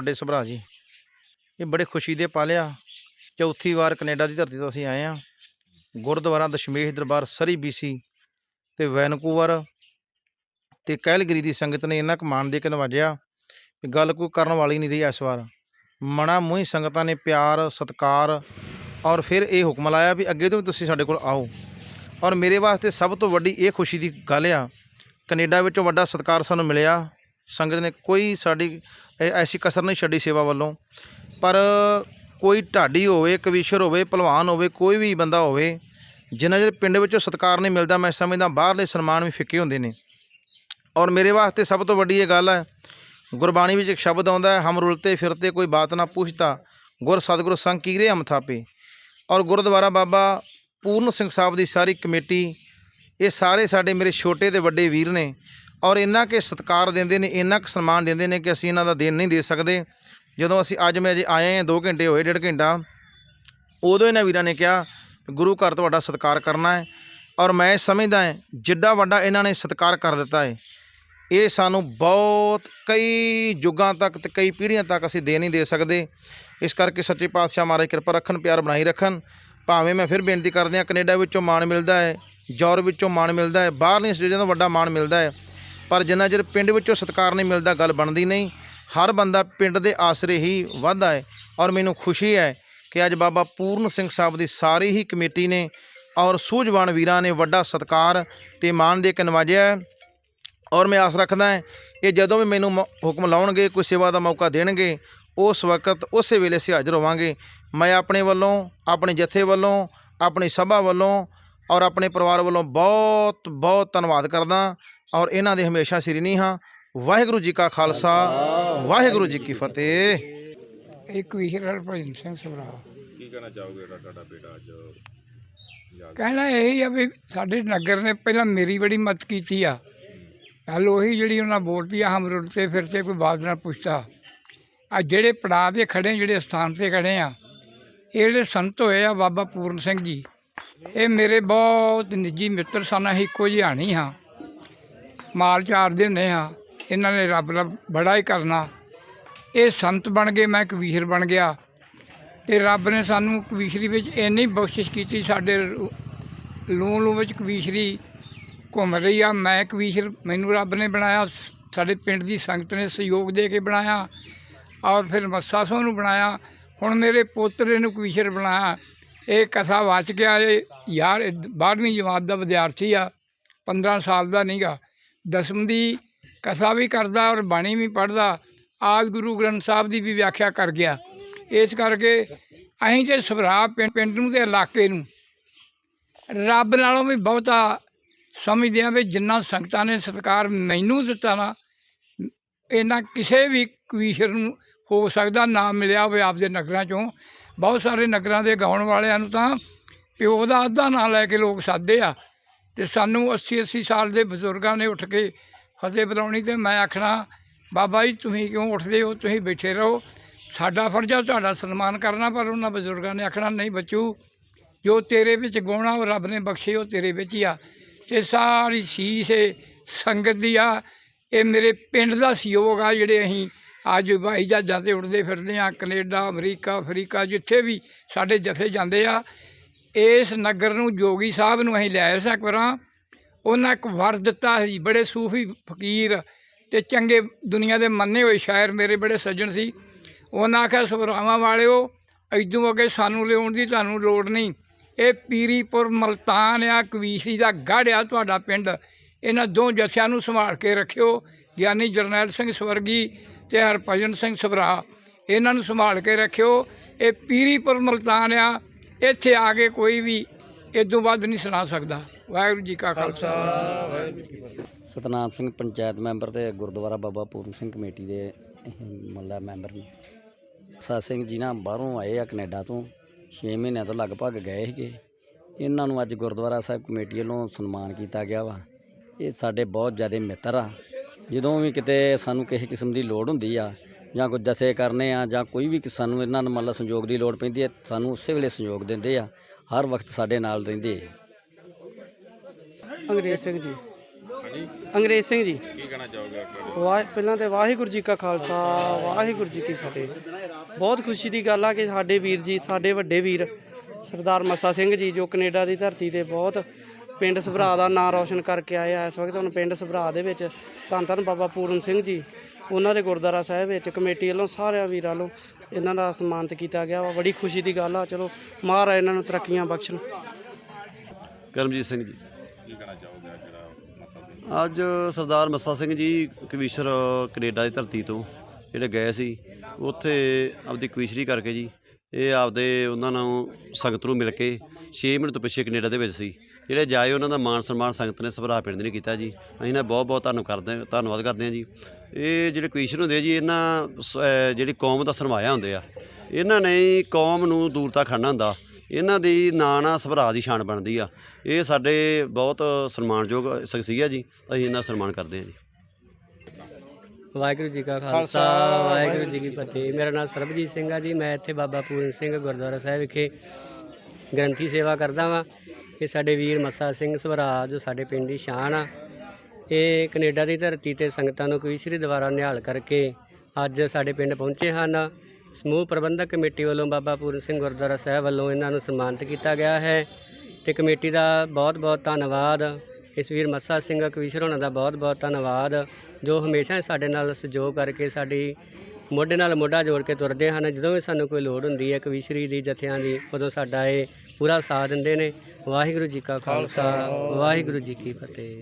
ਵੱਡੇ ਸਭਰਾ ਜੀ। ਇਹ ਬੜੇ ਖੁਸ਼ੀ ਦੇ ਪਲ ਆ। ਚੌਥੀ ਵਾਰ ਕੈਨੇਡਾ ਦੀ ਧਰਤੀ ਤੋਂ ਅਸੀਂ ਆਏ ਆ। ਗੁਰਦੁਆਰਾ ਦਸ਼ਮੇਸ਼ ਦਰਬਾਰ, ਸਰੀ ਬੀਸੀ ਤੇ ਵੈਨਕੂਵਰ ਤੇ ਕੈਲਗਰੀ ਦੀ ਸੰਗਤ ਨੇ ਇੰਨਾ ਕੁ ਮਾਣ ਦੇ ਕੇ ਨਵਾਜਿਆ ਕਿ ਗੱਲ ਕੋਈ ਕਰਨ ਵਾਲੀ ਨਹੀਂ ਰਹੀ ਇਸ ਵਾਰ। ਮਣਾ ਮੂੰਹ ਸੰਗਤਾਂ ਨੇ ਪਿਆਰ, ਸਤਿਕਾਰ ਔਰ ਫਿਰ ਇਹ ਹੁਕਮ ਲਾਇਆ ਵੀ ਅੱਗੇ ਤੋਂ ਵੀ ਤੁਸੀਂ ਸਾਡੇ ਕੋਲ ਆਓ। ਔਰ ਮੇਰੇ ਵਾਸਤੇ ਸਭ ਤੋਂ ਵੱਡੀ ਇਹ ਖੁਸ਼ੀ ਦੀ ਗੱਲ ਆ, ਕੈਨੇਡਾ ਵਿੱਚੋਂ ਵੱਡਾ ਸਤਿਕਾਰ ਸਾਨੂੰ ਮਿਲਿਆ। ਸੰਗਤ ਨੇ ਕੋਈ ਸਾਡੀ ਐਸੀ ਕਸਰ ਨਹੀਂ ਛੱਡੀ ਸੇਵਾ ਵੱਲੋਂ। ਪਰ ਕੋਈ ਢਾਡੀ ਹੋਵੇ ਕਵੀਸ਼ਰ ਹੋਵੇ ਪਹਿਲਵਾਨ ਹੋਵੇ, ਕੋਈ ਵੀ ਬੰਦਾ ਹੋਵੇ, ਜਿੰਨਾ ਦੇ ਪਿੰਡ ਵਿੱਚੋਂ ਸਤਿਕਾਰ ਨਹੀਂ ਮਿਲਦਾ, ਮੈਂ ਸਮਝਦਾ ਬਾਹਰਲੇ ਸਨਮਾਨ ਵੀ ਫਿੱਕੇ ਹੁੰਦੇ ਨੇ। ਔਰ ਮੇਰੇ ਵਾਸਤੇ ਸਭ ਤੋਂ ਵੱਡੀ ਇਹ ਗੱਲ ਹੈ, ਗੁਰਬਾਣੀ ਵਿੱਚ ਇੱਕ ਸ਼ਬਦ ਆਉਂਦਾ ਹੈ, ਹਮ ਰੁਲਤੇ ਫਿਰਤੇ, ਕੋਈ ਬਾਤ ਨਾ ਪੁੱਛਤਾ ਗੁਰ ਸਤਿਗੁਰ ਸੰਗ ਕੀਰੇ ਹਮ ਥਾਪੇ। ਔਰ ਗੁਰਦੁਆਰਾ ਬਾਬਾ ਪੂਰਨ ਸਿੰਘ ਸਾਹਿਬ ਦੀ ਸਾਰੀ ਕਮੇਟੀ ਇਹ ਸਾਰੇ ਸਾਡੇ ਮੇਰੇ ਛੋਟੇ ਤੇ ਵੱਡੇ ਵੀਰ ਨੇ ਔਰ ਇੰਨਾ ਕਿ ਸਤਿਕਾਰ ਦਿੰਦੇ ਨੇ, ਇੰਨਾ ਕੁ ਸਨਮਾਨ ਦਿੰਦੇ ਨੇ ਕਿ ਅਸੀਂ ਇਹਨਾਂ ਦਾ ਦੇਣ ਨਹੀਂ ਦੇ ਸਕਦੇ। ਜਦੋਂ ਅਸੀਂ ਅੱਜ ਮੈਂ ਅਜੇ ਆਏ ਹਾਂ 2 ਘੰਟੇ ਹੋਏ, ਡੇਢ ਘੰਟਾ, ਉਦੋਂ ਇਹਨਾਂ ਵੀਰਾਂ ਨੇ ਕਿਹਾ, ਗੁਰੂ ਘਰ ਤੁਹਾਡਾ ਸਤਿਕਾਰ ਕਰਨਾ ਹੈ। ਔਰ ਮੈਂ ਸਮਝਦਾ ਹਾਂ, ਜਿੱਡਾ ਵੱਡਾ ਇਹਨਾਂ ਨੇ ਸਤਿਕਾਰ ਕਰ ਦਿੱਤਾ ਹੈ, ਇਹ ਸਾਨੂੰ ਬਹੁਤ ਕਈ ਯੁੱਗਾਂ ਤੱਕ ਤੇ ਕਈ ਪੀੜ੍ਹੀਆਂ ਤੱਕ ਅਸੀਂ ਦੇ ਨਹੀਂ ਦੇ ਸਕਦੇ। ਇਸ ਕਰਕੇ ਸੱਚੇ ਪਾਤਸ਼ਾਹ ਮਹਾਰਾਜ ਕਿਰਪਾ ਰੱਖਣ, ਪਿਆਰ ਬਣਾਈ ਰੱਖਣ। ਭਾਵੇਂ ਮੈਂ ਫਿਰ ਬੇਨਤੀ ਕਰਦੇ ਹਾਂ, ਕੈਨੇਡਾ ਵਿੱਚੋਂ ਮਾਣ ਮਿਲਦਾ ਹੈ ਯੂਰਪ ਵਿੱਚੋਂ ਮਾਣ ਮਿਲਦਾ ਹੈ, ਬਾਹਰਲੀਆਂ ਸਟੇਟਾਂ ਤੋਂ ਵੱਡਾ ਮਾਣ ਮਿਲਦਾ ਹੈ, ਪਰ ਜਿੰਨਾ ਚਿਰ ਪਿੰਡ ਵਿੱਚੋਂ ਸਤਿਕਾਰ ਨਹੀਂ ਮਿਲਦਾ, ਗੱਲ ਬਣਦੀ ਨਹੀਂ। ਹਰ ਬੰਦਾ ਪਿੰਡ ਦੇ ਆਸਰੇ ਹੀ ਵੱਧਦਾ ਹੈ ਔਰ ਮੈਨੂੰ ਖੁਸ਼ੀ ਹੈ ਕਿ ਅੱਜ ਬਾਬਾ ਪੂਰਨ ਸਿੰਘ ਸਾਹਿਬ ਦੀ ਸਾਰੀ ਹੀ ਕਮੇਟੀ ਨੇ ਔਰ ਸੂਝਵਾਨ ਵੀਰਾਂ ਨੇ ਵੱਡਾ ਸਤਿਕਾਰ ਤੇ ਮਾਣ ਦੇ ਕੇ ਨਵਾਜਿਆ ਹੈ ਔਰ ਮੈਂ ਆਸ ਰੱਖਦਾ ਹਾਂ ਕਿ ਜਦੋਂ ਵੀ ਮੈਨੂੰ ਮ- ਹੁਕਮ ਲਾਉਣਗੇ, ਕੋਈ ਸੇਵਾ ਦਾ ਮੌਕਾ ਦੇਣਗੇ ਉਸ ਵਕਤ ਉਸੇ ਵੇਲੇ ਅਸੀਂ ਹਾਜ਼ਰ ਹੋਵਾਂਗੇ। ਮੈਂ ਆਪਣੇ ਵੱਲੋਂ ਆਪਣੇ ਜਥੇ ਵੱਲੋਂ ਆਪਣੀ ਸਭਾ ਵੱਲੋਂ ਔਰ ਆਪਣੇ ਪਰਿਵਾਰ ਵੱਲੋਂ ਬਹੁਤ ਬਹੁਤ ਧੰਨਵਾਦ ਕਰਦਾ ਔਰ ਇਹਨਾਂ ਦੇ ਹਮੇਸ਼ਾ ਸਿਰ ਨਹੀਂ। ਹਾਂ ਵਾਹਿਗੁਰੂ ਜੀ ਕਾ ਖਾਲਸਾ ਵਾਹਿਗੁਰੂ ਜੀ ਕੀ ਫਤਿਹ। ਇੱਕ ਵਿਸ਼ਰ ਹਰਭਜਨ ਸਿੰਘ ਸਭਰਾ। ਕੀ ਕਹਿਣਾ ਚਾਹੋਗੇ ਤੁਹਾਡਾ ਬੇਟਾ ਅੱਜ ਕਹਿਣਾ ਇਹੀ ਆ ਵੀ ਸਾਡੇ ਨਗਰ ਨੇ ਪਹਿਲਾਂ ਮੇਰੀ ਬੜੀ ਮਦਦ ਕੀਤੀ ਆ। ਗੱਲ ਉਹੀ ਜਿਹੜੀ ਉਹਨਾਂ ਬੋਲਤੀ ਆ ਹਮ ਰੁਲਤੇ ਫਿਰਤੇ ਕੋਈ ਬਾਤ ਨਾ ਪੁੱਛਦਾ। ਆ ਜਿਹੜੇ ਪੜਾਅ ਦੇ ਖੜੇ, ਜਿਹੜੇ ਸਥਾਨ ਤੇ ਖੜੇ ਆ, ਇਹ ਜਿਹੜੇ ਸੰਤ ਹੋਏ ਆ ਬਾਬਾ ਪੂਰਨ ਸਿੰਘ ਜੀ, ਇਹ ਮੇਰੇ ਬਹੁਤ ਨਿੱਜੀ ਮਿੱਤਰ ਸਨ, ਅਸੀਂ ਇੱਕੋ ਜਿਹਾ ਨਹੀਂ ਹਾਂ। ਮਾਲ ਚਾਰਦੇ ਹੁੰਦੇ ਹਾਂ, ਇਹਨਾਂ ਨੇ ਰੱਬ ਦਾ ਬੜਾ ਹੀ ਕਰਨਾ। ਇਹ ਸੰਤ ਬਣ ਗਏ, ਮੈਂ ਕਬੀਰ ਬਣ ਗਿਆ। ਤੇ ਰੱਬ ਨੇ ਸਾਨੂੰ ਕਵੀਸ਼ਰੀ ਵਿੱਚ ਇੰਨੀ ਬਖਸ਼ਿਸ਼ ਕੀਤੀ, ਸਾਡੇ ਲੂ ਲੂ ਵਿੱਚ ਕਵੀਸ਼ਰੀ ਘੁੰਮ ਰਹੀ ਆ। ਮੈਂ ਕਵੀਸ਼ਰ ਮੈਨੂੰ ਰੱਬ ਨੇ ਬਣਾਇਆ ਸ- ਸਾਡੇ ਪਿੰਡ ਦੀ ਸੰਗਤ ਨੇ ਸਹਿਯੋਗ ਦੇ ਕੇ ਬਣਾਇਆ। ਔਰ ਫਿਰ ਮੱਸਾ ਸੋਹ ਨੂੰ ਬਣਾਇਆ। ਹੁਣ ਮੇਰੇ ਪੋਤਰੇ ਨੂੰ ਕਵੀਸ਼ਰ ਬਣਾਇਆ। ਇਹ ਕਥਾ ਵਾਚ ਗਿਆ ਇਹ ਯਾਰ 12ਵੀਂ ਜਮਾਤ ਦਾ ਵਿਦਿਆਰਥੀ ਆ 15 ਸਾਲ ਦਾ ਨਹੀਂਗਾ ਦਸਮ ਦੀ ਕਥਾ ਵੀ ਕਰਦਾ ਔਰ ਬਾਣੀ ਵੀ ਪੜ੍ਹਦਾ। ਆਦ ਗੁਰੂ ਗ੍ਰੰਥ ਸਾਹਿਬ ਦੀ ਵੀ ਵਿਆਖਿਆ ਕਰ ਗਿਆ। ਇਸ ਕਰਕੇ ਅਸੀਂ ਜੇ ਸਭਰਾ ਪਿੰਡ ਪਿੰਡ ਨੂੰ ਤੇ ਇਲਾਕੇ ਨੂੰ ਰੱਬ ਨਾਲੋਂ ਵੀ ਬਹੁਤਾ ਸਮਝਦੇ ਆ ਵੀ ਜਿੰਨਾ ਸੰਗਤਾਂ ਨੇ ਸਤਿਕਾਰ ਮੈਨੂੰ ਦਿੱਤਾ ਨਾ ਇਹਨਾਂ ਕਿਸੇ ਵੀ ਕਵੀਸ਼ਰ ਨੂੰ ਹੋ ਸਕਦਾ ਨਾ ਮਿਲਿਆ ਹੋਵੇ ਆਪਦੇ ਨਗਰਾਂ ਚੋਂ। ਬਹੁਤ ਸਾਰੇ ਨਗਰਾਂ ਦੇ ਗਾਉਣ ਵਾਲਿਆਂ ਨੂੰ ਤਾਂ ਪਿਓ ਦਾ ਅੱਧਾ ਨਾਂ ਲੈ ਕੇ ਲੋਕ ਸਾਦੇ ਆ। ਤੇ ਸਾਨੂੰ 80 80 ਸਾਲ ਦੇ ਬਜ਼ੁਰਗਾਂ ਨੇ ਉੱਠ ਕੇ ਫਤਿਹ ਬੁਲਾਉਣੀ ਤੇ ਮੈਂ ਆਖਣਾ, ਬਾਬਾ ਜੀ, ਤੁਸੀਂ ਕਿਉਂ ਉੱਠਦੇ ਹੋ? ਤੁਸੀਂ ਬੈਠੇ ਰਹੋ। ਸਾਡਾ ਫਰਜ਼ ਆ ਤੁਹਾਡਾ ਸਨਮਾਨ ਕਰਨਾ। ਪਰ ਉਹਨਾਂ ਬਜ਼ੁਰਗਾਂ ਨੇ ਆਖਣਾ, ਨਹੀਂ ਬੱਚੂ, ਜੋ ਤੇਰੇ ਵਿੱਚ ਗੁਣ ਉਹ ਰੱਬ ਨੇ ਬਖਸ਼ੇ, ਉਹ ਤੇਰੇ ਵਿੱਚ ਹੀ ਆ। ਤੇ ਸਾਰੀ ਸੀਸ ਸੰਗਤ ਦੀ ਆ। ਇਹ ਮੇਰੇ ਪਿੰਡ ਦਾ ਸਹਿਯੋਗ ਆ ਜਿਹੜੇ ਅਸੀਂ ਅੱਜ ਹਵਾਈ ਜਹਾਜ਼ਾਂ ਤੇ ਉੱਡਦੇ ਫਿਰਦੇ ਆ ਕੈਨੇਡਾ, ਅਮਰੀਕਾ, ਅਫਰੀਕਾ, ਜਿੱਥੇ ਵੀ ਸਾਡੇ ਜਥੇ ਜਾਂਦੇ ਆ। ਇਸ ਨਗਰ ਨੂੰ ਜੋਗੀ ਸਾਹਿਬ ਨੂੰ ਅਸੀਂ ਲੈ ਸਕਰਾਂ ਉਹਨਾਂ ਇੱਕ ਵਰ ਦਿੱਤਾ ਸੀ, ਬੜੇ ਸੂਫੀ ਫਕੀਰ ਤੇ ਚੰਗੇ ਦੁਨੀਆ ਦੇ ਮੰਨੇ ਹੋਏ ਸ਼ਾਇਰ ਮੇਰੇ ਬੜੇ ਸੱਜਣ ਸੀ। ਉਹਨਾਂ ਆਖਿਆ ਸਵਰਾਵਾਂ ਵਾਲਿਓ ਇਦੋਂ ਅੱਗੇ ਸਾਨੂੰ ਲਿਆਉਣ ਦੀ ਤੁਹਾਨੂੰ ਲੋੜ ਨਹੀਂ। ਇਹ ਪੀਰੀਪੁਰ ਮਲਤਾਨ ਆ, ਕਵੀਸ਼ਰੀ ਦਾ ਗੜ੍ਹ ਆ ਤੁਹਾਡਾ ਪਿੰਡ। ਇਹਨਾਂ ਦੋ ਜਥਿਆਂ ਨੂੰ ਸੰਭਾਲ ਕੇ ਰੱਖਿਓ, ਗਿਆਨੀ ਜਰਨੈਲ ਸਿੰਘ ਸਵਰਗੀ ਤੇ ਹਰਭਜਨ ਸਿੰਘ ਸਭਰਾ। ਇਹਨਾਂ ਨੂੰ ਸੰਭਾਲ ਕੇ ਰੱਖਿਓ। ਇਹ ਪੀਰੀਪੁਰ ਮਲਤਾਨ ਆ, ਇੱਥੇ ਆ ਕੇ ਕੋਈ ਵੀ ਇਦੋਂ ਵੱਧ ਨਹੀਂ ਸੁਣਾ ਸਕਦਾ। ਵਾਹਿਗੁਰੂ ਜੀ ਕਾ ਖਾਲਸਾ। ਵਾਹਿਗੁਰੂ ਜੀ ਸਤਨਾਮ ਸਿੰਘ, ਪੰਚਾਇਤ ਮੈਂਬਰ ਤੇ ਗੁਰਦੁਆਰਾ ਬਾਬਾ ਪੂਰਨ ਸਿੰਘ ਕਮੇਟੀ ਦੇ ਇਹ ਮੱਲਾ ਮੈਂਬਰ ਨੇ। ਸਤ ਸਿੰਘ ਜੀ ਨਾ ਬਾਹਰੋਂ ਆਏ ਆ ਕੈਨੇਡਾ ਤੋਂ। 6 ਮਹੀਨਿਆਂ ਤੋਂ ਲਗਭਗ ਗਏ ਸੀਗੇ। ਇਹਨਾਂ ਨੂੰ ਅੱਜ ਗੁਰਦੁਆਰਾ ਸਾਹਿਬ ਕਮੇਟੀ ਵੱਲੋਂ ਸਨਮਾਨ ਕੀਤਾ ਗਿਆ ਵਾ। ਇਹ ਸਾਡੇ ਬਹੁਤ ਜ਼ਿਆਦਾ ਮਿੱਤਰ ਆ। ਜਦੋਂ ਵੀ ਕਿਤੇ ਸਾਨੂੰ ਕਿਸੇ ਕਿਸਮ ਦੀ ਲੋੜ ਹੁੰਦੀ ਆ ਜਾਂ ਕੋਈ ਜਥੇ ਕਰਨੇ ਆ ਜਾਂ ਕੋਈ ਵੀ ਕਿ ਸਾਨੂੰ ਇਹਨਾਂ ਨੂੰ ਮੰਨ ਲਾ ਸੰਯੋਗ ਦੀ ਲੋੜ ਪੈਂਦੀ ਹੈ ਸਾਨੂੰ ਉਸੇ ਵੇਲੇ ਸੰਯੋਗ ਦਿੰਦੇ ਆ। ਹਰ ਵਕਤ ਸਾਡੇ ਨਾਲ ਰਹਿੰਦੇ ਆ ਅੰਗਰੇਜ਼ ਸਿੰਘ ਜੀ। ਹਾਂਜੀ ਅੰਗਰੇਜ਼ ਸਿੰਘ ਜੀ। ਕੀ ਕਹਿਣਾ ਚਾਹੋਗੇ ਵਾਹ ਪਹਿਲਾਂ ਤੇ ਵਾਹਿਗੁਰੂ ਜੀ ਕਾ ਖਾਲਸਾ ਵਾਹਿਗੁਰੂ ਜੀ ਕੀ ਫਤਿਹ। ਬਹੁਤ ਖੁਸ਼ੀ ਦੀ ਗੱਲ ਆ ਕਿ ਸਾਡੇ ਵੀਰ ਜੀ ਸਾਡੇ ਵੱਡੇ ਵੀਰ ਸਰਦਾਰ ਮੱਸਾ ਸਿੰਘ ਜੀ ਜੋ ਕੈਨੇਡਾ ਦੀ ਧਰਤੀ ਤੇ ਬਹੁਤ ਪਿੰਡ ਸਭਰਾ ਦਾ ਨਾਂ ਰੌਸ਼ਨ ਕਰਕੇ ਆਏ ਆ। ਇਸ ਵਕਤ ਹੁਣ ਪਿੰਡ ਸਭਰਾ ਦੇ ਵਿੱਚ ਧੰਨ ਧੰਨ ਬਾਬਾ ਪੂਰਨ ਸਿੰਘ ਜੀ ਉਹਨਾਂ ਦੇ ਗੁਰਦੁਆਰਾ ਸਾਹਿਬ ਵਿੱਚ ਕਮੇਟੀ ਵੱਲੋਂ ਸਾਰਿਆਂ ਵੀਰਾਂ ਵੱਲੋਂ ਇਹਨਾਂ ਦਾ ਸਨਮਾਨਿਤ ਕੀਤਾ ਗਿਆ ਵਾ। ਬੜੀ ਖੁਸ਼ੀ ਦੀ ਗੱਲ ਆ। ਚਲੋ ਮਹਾਰਾਜ ਇਹਨਾਂ ਨੂੰ ਤਰੱਕੀਆਂ ਬਖਸ਼ਣ। ਕਰਮਜੀਤ ਸਿੰਘ ਜੀ। ਕੀ ਕਹਿਣਾ ਚਾਹੋਗੇ ਅੱਜ ਜਿਹੜਾ ਅੱਜ ਸਰਦਾਰ ਮੱਸਾ ਸਿੰਘ ਜੀ ਕਵੀਸ਼ਰ ਕੈਨੇਡਾ ਦੀ ਧਰਤੀ ਤੋਂ ਜਿਹੜੇ ਗਏ ਸੀ ਉੱਥੇ ਆਪਦੀ ਕਵੀਸ਼ਰੀ ਕਰਕੇ ਜੀ ਇਹ ਆਪਦੇ ਉਹਨਾਂ ਨੂੰ ਸੰਗਤ ਨੂੰ ਮਿਲ ਕੇ 6 ਮਿੰਟ ਤੋਂ ਪਿੱਛੇ ਕੈਨੇਡਾ ਦੇ ਵਿੱਚ ਸੀ। ਜਿਹੜੇ ਜਾਏ ਉਹਨਾਂ ਦਾ ਮਾਣ ਸਨਮਾਨ ਸੰਗਤ ਨੇ ਸਭਰਾ ਪਿੰਡ ਨੇ ਕੀਤਾ ਜੀ। ਅਸੀਂ ਨਾ ਬਹੁਤ ਬਹੁਤ ਧੰਨ ਕਰਦੇ ਧੰਨਵਾਦ ਕਰਦੇ ਹਾਂ ਜੀ। ਇਹ ਜਿਹੜੇ ਕਵੀਸ਼ਰ ਹੁੰਦੇ ਆ ਜੀ ਇਹਨਾਂ ਜਿਹੜੀ ਕੌਮ ਦਾ ਸਰਮਾਇਆ ਹੁੰਦੇ ਆ ਇਹਨਾਂ ਨੇ ਹੀ ਕੌਮ ਨੂੰ ਦੂਰ ਤੱਕ ਖੜਨਾ ਹੁੰਦਾ। ਇਹਨਾਂ ਦੀ ਨਾਂ ਨਾਲ ਸਭਰਾ ਦੀ ਸ਼ਾਨ ਬਣਦੀ ਆ। ਇਹ ਸਾਡੇ ਬਹੁਤ ਸਨਮਾਨਯੋਗ ਸ਼ਖਸੀਅਤ ਜੀ ਅਸੀਂ ਇਹਨਾਂ ਦਾ ਸਨਮਾਨ ਕਰਦੇ ਹਾਂ ਜੀ। ਵਾਹਿਗੁਰੂ ਜੀ ਕਾ ਖਾਲਸਾ ਵਾਹਿਗੁਰੂ ਜੀ ਕੀ ਫਤਿਹ। ਮੇਰਾ ਨਾਮ ਸਰਬਜੀਤ ਸਿੰਘ ਆ ਜੀ ਮੈਂ ਇੱਥੇ ਬਾਬਾ ਪੂਰਨ ਸਿੰਘ ਗੁਰਦੁਆਰਾ ਸਾਹਿਬ ਵਿਖੇ ਗ੍ਰੰਥੀ ਸੇਵਾ ਕਰਦਾ ਵਾਂ। ਇਹ ਸਾਡੇ ਵੀਰ ਮੱਸਾ ਸਿੰਘ ਸਵਰਾਜ ਜੋ ਸਾਡੇ ਪਿੰਡ ਦੀ ਸ਼ਾਨ ਆ, ਇਹ ਕੈਨੇਡਾ ਦੀ ਧਰਤੀ ਤੇ ਸੰਗਤਾਂ ਨੂੰ ਕਵੀਸ਼ਰੀ ਦੁਆਰਾ ਨਿਹਾਲ ਕਰਕੇ ਅੱਜ ਸਾਡੇ ਪਿੰਡ ਪਹੁੰਚੇ ਹਨ। ਸਮੂਹ ਪ੍ਰਬੰਧਕ ਕਮੇਟੀ ਵੱਲੋਂ ਬਾਬਾ ਪੂਰਨ ਸਿੰਘ ਗੁਰਦੁਆਰਾ ਸਾਹਿਬ ਵੱਲੋਂ ਇਹਨਾਂ ਨੂੰ ਸਨਮਾਨਿਤ ਕੀਤਾ ਗਿਆ ਹੈ ਤੇ ਕਮੇਟੀ ਦਾ ਬਹੁਤ ਬਹੁਤ ਧੰਨਵਾਦ। ਇਸ ਵੀਰ ਮੱਸਾ ਸਿੰਘ ਕਵੀਸ਼ਰ ਹੋਣਾ ਦਾ ਬਹੁਤ ਬਹੁਤ ਧੰਨਵਾਦ, ਜੋ ਹਮੇਸ਼ਾ ਹੀ ਸਾਡੇ ਨਾਲ ਸਹਿਯੋਗ ਕਰਕੇ ਸਾਡੀ ਮੋਢੇ ਨਾਲ ਮੋਢਾ ਜੋੜ ਕੇ ਤੁਰਦੇ ਹਨ। ਜਦੋਂ ਵੀ ਸਾਨੂੰ ਕੋਈ ਲੋੜ ਹੁੰਦੀ ਹੈ ਕਵੀਸ਼ਰੀ ਦੀ, ਜਥਿਆਂ ਦੀ, ਉਦੋਂ ਸਾਡਾ ਇਹ ਪੂਰਾ ਸਾਥ ਦਿੰਦੇ ਨੇ। ਵਾਹਿਗੁਰੂ ਜੀ ਕਾ ਖਾਲਸਾ ਵਾਹਿਗੁਰੂ ਜੀ ਕੀ ਫਤਿਹ।